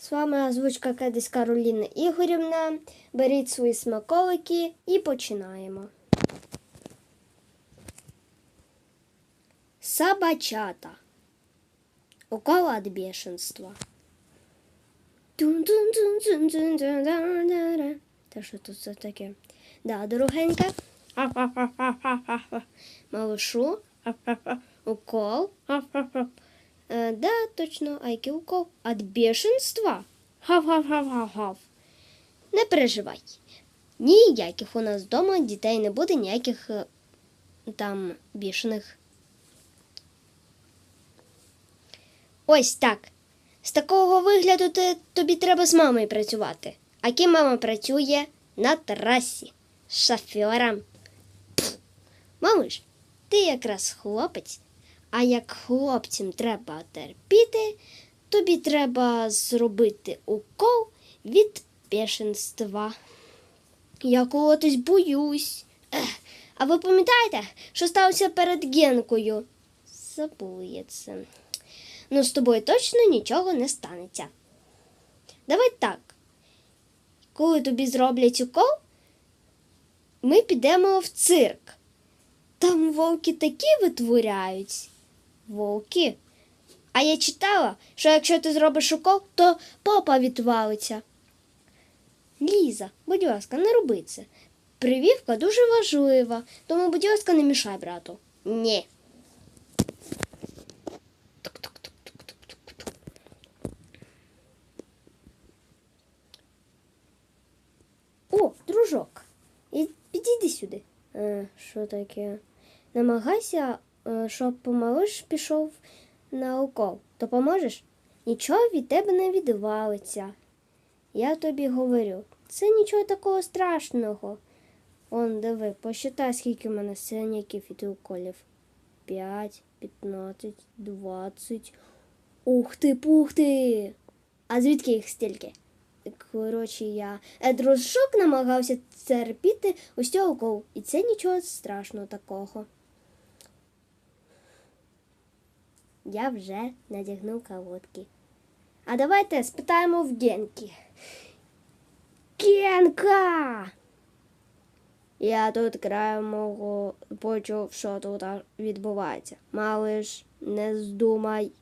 З вами озвучка Кедись Кароліна Ігорівна. Беріть свої смаколики і починаємо. Собачата. Укол от бешенства. Та що тут це таке? Да, дорогенька. Малышу. Укол. Е, да, точно, а який укол? От бешенства? Гав-гав-гав-гав-гав. Не переживай. Ніяких у нас вдома дітей не буде, ніяких е, там бішених. Ось так. З такого вигляду ти, тобі треба з мамою працювати. А ким мама працює на трасі з шофером. Пф. Малиш, ти якраз хлопець, а як хлопцям треба терпіти, тобі треба зробити укол від бешенства. Я колотись боюсь. Ех, а ви пам'ятаєте, що сталося перед Генкою? Забула я. Ну, з тобою точно нічого не станеться. Давай так. Коли тобі зроблять укол, ми підемо в цирк. Там вовки такі витворяють. Вовки. А я читала, що якщо ти зробиш укол, то попа відвалиться. Ліза, будь ласка, не роби це. Прививка дуже важлива, тому, будь ласка, не мішай брату. Ні. О, дружок. Підійди сюди. Е, що таке? Намагайся, щоб малиш пішов на укол. Допоможеш? Нічого від тебе не відвалиться. Я тобі говорю, це нічого такого страшного. Он, диви, посчитай, скільки в мене синяків від уколів. П'ять, п'ятнадцять, двадцять. Ух ти, пух ти! А звідки їх стільки? Коротше, я е, дружок намагався терпіти ось цього укол, і це нічого страшного такого. Я вже надягнув колодки. А давайте спитаємо в Генки. Генка! Я тут краєм мого почув, що тут відбувається. Малиш, не здумай.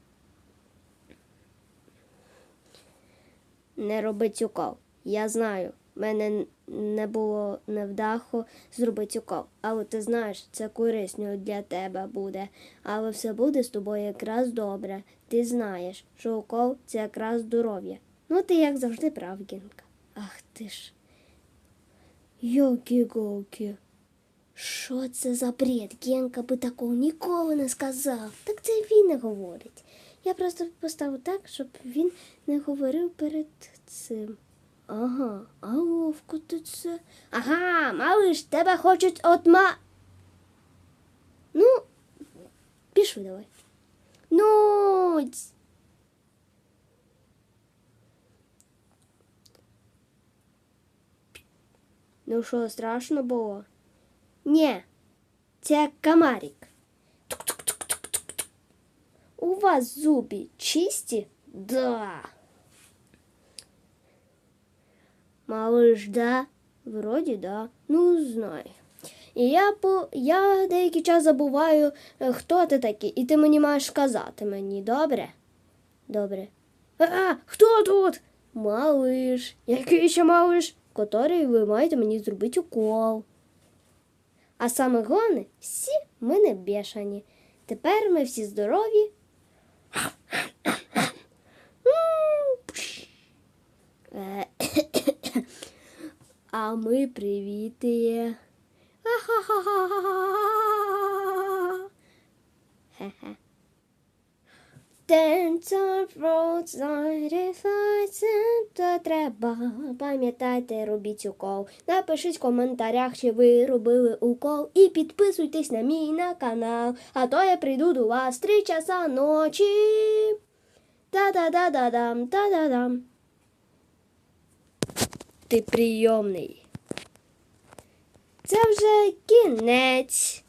Не робить укол. Я знаю, мене не було невдаху зробити укол. Але ти знаєш, це корисно для тебе буде. Але все буде з тобою якраз добре. Ти знаєш, що укол це якраз здоров'я. Ну, ти як завжди прав, Гінка. Ах ти ж. Йокі-гокі. Що це за бред? Генка би такого ніколи не сказав. Так це він не говорить. Я просто поставив так, щоб він не говорив перед цим. Ага, а ловко ти це. Ага, малиш, тебе хочуть отма. Ну, пішли давай. Ну. Ну що, страшно було? Ні, це комарик. Тук-тук-тук-тук-тук-тук. У вас зуби чисті? Да. Малыш, да? Вроді да. Ну, знай. І я по я деякий час забуваю, е, хто ти такий, і ти мені маєш сказати мені, добре? Добре. А, хто тут? Малиш. Який ще малиш? Котрий ви маєте мені зробити укол. А саме головне, всі ми не бешені. Тепер ми всі здорові. А ми. Ха-ха-ха-ха-ха-ха. Хе-хе. То треба. Пам'ятайте, робіть укол. Напишіть в коментарях, чи ви робили укол. І підписуйтесь на мій на канал. А то я прийду до вас три часа ночі. Та-да-да-да-дам, та-да-дам. Ти прийомний. Це вже кінець.